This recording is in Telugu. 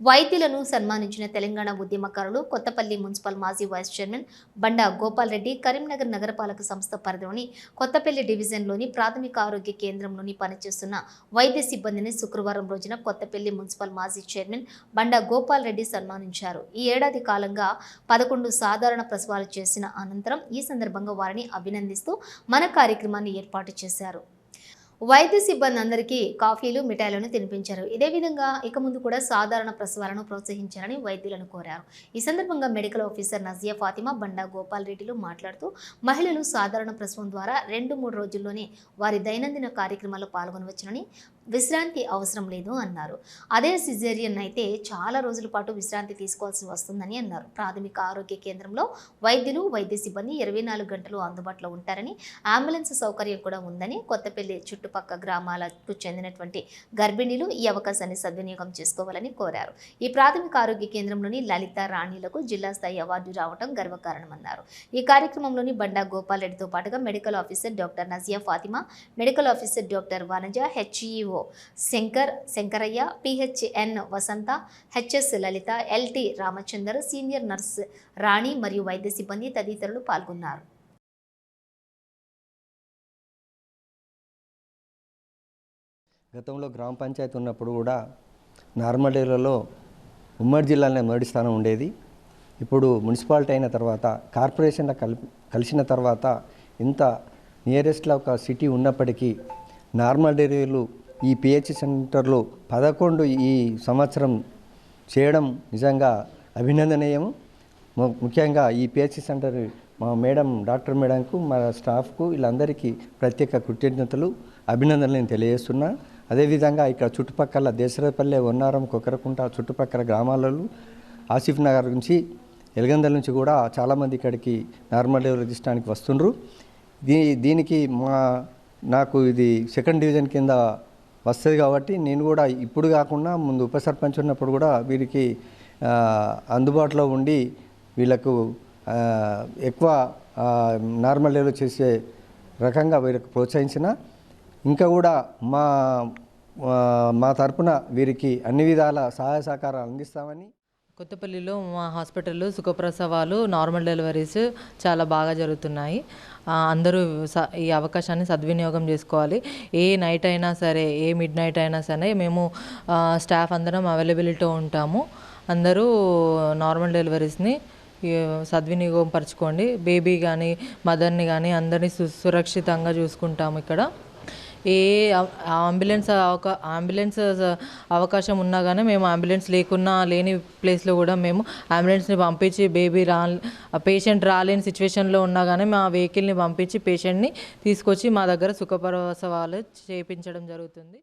వైద్యులను సన్మానించిన తెలంగాణ ఉద్యమకారులు కొత్తపల్లి మున్సిపల్ మాజీ వైస్ చైర్మన్ బండా గోపాల్ రెడ్డి కరీంనగర్ నగరపాలక సంస్థ పరిధిలోని కొత్తపల్లి డివిజన్లోని ప్రాథమిక ఆరోగ్య కేంద్రంలోని పనిచేస్తున్న వైద్య సిబ్బందిని శుక్రవారం రోజున కొత్తపల్లి మున్సిపల్ మాజీ చైర్మన్ బండా గోపాల్ రెడ్డి సన్మానించారు. ఈ ఏడాది కాలంగా పదకొండు సాధారణ ప్రసవాలు చేసిన అనంతరం ఈ సందర్భంగా వారిని అభినందిస్తూ మన కార్యక్రమాన్ని ఏర్పాటు చేశారు. వైద్య సిబ్బంది అందరికీ కాఫీలు మిఠాయిలను తినిపించారు. ఇదే విధంగా ఇక ముందు కూడా సాధారణ ప్రసవాలను ప్రోత్సహించాలని వైద్యులను కోరారు. ఈ సందర్భంగా మెడికల్ ఆఫీసర్ నజియా ఫాతిమా బండా గోపాల్ రెడ్డిలు మాట్లాడుతూ మహిళలు సాధారణ ప్రసవం ద్వారా రెండు మూడు రోజుల్లోనే వారి దైనందిన కార్యక్రమాల్లో పాల్గొనవచ్చునని విశ్రాంతి అవసరం లేదు అన్నారు. అదే సిజేరియన్ అయితే చాలా రోజుల పాటు విశ్రాంతి తీసుకోవాల్సి వస్తుందని అన్నారు. ప్రాథమిక ఆరోగ్య కేంద్రంలో వైద్యులు వైద్య సిబ్బంది ఇరవై నాలుగు గంటలు అందుబాటులో ఉంటారని అంబులెన్స్ సౌకర్యం కూడా ఉందని కొత్తపల్లి చుట్టూ చుట్టుపక్కల గ్రామాలకు చెందినటువంటి గర్భిణీలు ఈ అవకాశాన్ని సద్వినియోగం చేసుకోవాలని కోరారు. ఈ ప్రాథమిక ఆరోగ్య కేంద్రంలోని లలిత రాణిలకు జిల్లా స్థాయి అవార్డు రావడం గర్వకారణమన్నారు. ఈ కార్యక్రమంలోని బండా గోపాల్ రెడ్డితో పాటుగా medical officer doctor Nazia Fatima medical officer doctor Vanaja HEO Shankar Shankaraiah PHN Vasantha HS Lalitha LT Ramachander senior nurse Rani మరియు వైద్య సిబ్బంది తదితరులు పాల్గొన్నారు. గతంలో గ్రామ పంచాయతీ ఉన్నప్పుడు కూడా నార్మల్ డేలలో ఉమ్మడి జిల్లాలోనే మొదటి స్థానం ఉండేది. ఇప్పుడు మున్సిపాలిటీ అయిన తర్వాత కార్పొరేషన్లో కలిపి కలిసిన తర్వాత ఇంత నియరెస్ట్లో ఒక సిటీ ఉన్నప్పటికీ నార్మల్ డెలివరీలు ఈ పిహెచ్ సెంటర్లు పదకొండు ఈ సంవత్సరం చేయడం నిజంగా అభినందనీయము. ముఖ్యంగా ఈ పిహెచ్ సెంటర్ మా మేడం డాక్టర్ మేడంకు మా స్టాఫ్కు వీళ్ళందరికీ ప్రత్యేక కృతజ్ఞతలు అభినందనలు నేను తెలియజేస్తున్నా. అదేవిధంగా ఇక్కడ చుట్టుపక్కల దేశరపల్లె ఉన్నారం కొకరకుంట చుట్టుపక్కల గ్రామాలలో ఆసిఫ్ నగర్ నుంచి ఎలగందల నుంచి కూడా చాలామంది ఇక్కడికి నార్మల్ డెలివరీ తీసుకోవడానికి వస్తుండ్రు. దీ దీనికి మా నాకు ఇది సెకండ్ డివిజన్ కింద వస్తుంది కాబట్టి నేను కూడా ఇప్పుడు కాకుండా ముందు ఉప సర్పంచ్ ఉన్నప్పుడు కూడా వీరికి అందుబాటులో ఉండి వీళ్ళకు ఎక్కువ నార్మల్ డెలివరీ చేసే రకంగా వీరికి ప్రోత్సహించిన ఇంకా కూడా మా మా తరపున వీరికి అన్ని విధాల సహాయ సహకారాలు అందిస్తామని కొత్తపల్లిలో మా హాస్పిటల్లో సుఖప్రసవాలు నార్మల్ డెలివరీస్ చాలా బాగా జరుగుతున్నాయి. అందరూ స- ఈ అవకాశాన్ని సద్వినియోగం చేసుకోవాలి. ఏ నైట్ అయినా సరే ఏ మిడ్ నైట్ అయినా సరే మేము స్టాఫ్ అందరం అవైలబిలిటీలో ఉంటాము. అందరూ నార్మల్ డెలివరీస్ని సద్వినియోగం పరచుకోండి. బేబీ కానీ మదర్ని కానీ అందరినీ సు సురక్షితంగా చూసుకుంటాము ఇక్కడ. ఏ అంబులెన్స్ అవకా అంబులెన్స్ అవకాశం ఉన్నా కానీ మేము అంబులెన్స్ లేకున్నా లేని ప్లేస్లో కూడా మేము అంబులెన్స్ని పంపించి బేబీ రా పేషెంట్ రాలేని సిచ్యువేషన్లో ఉన్నా కానీ మా వెహికల్ని పంపించి పేషెంట్ని తీసుకొచ్చి మా దగ్గర సుఖపరసవాలు చేయించడం జరుగుతుంది.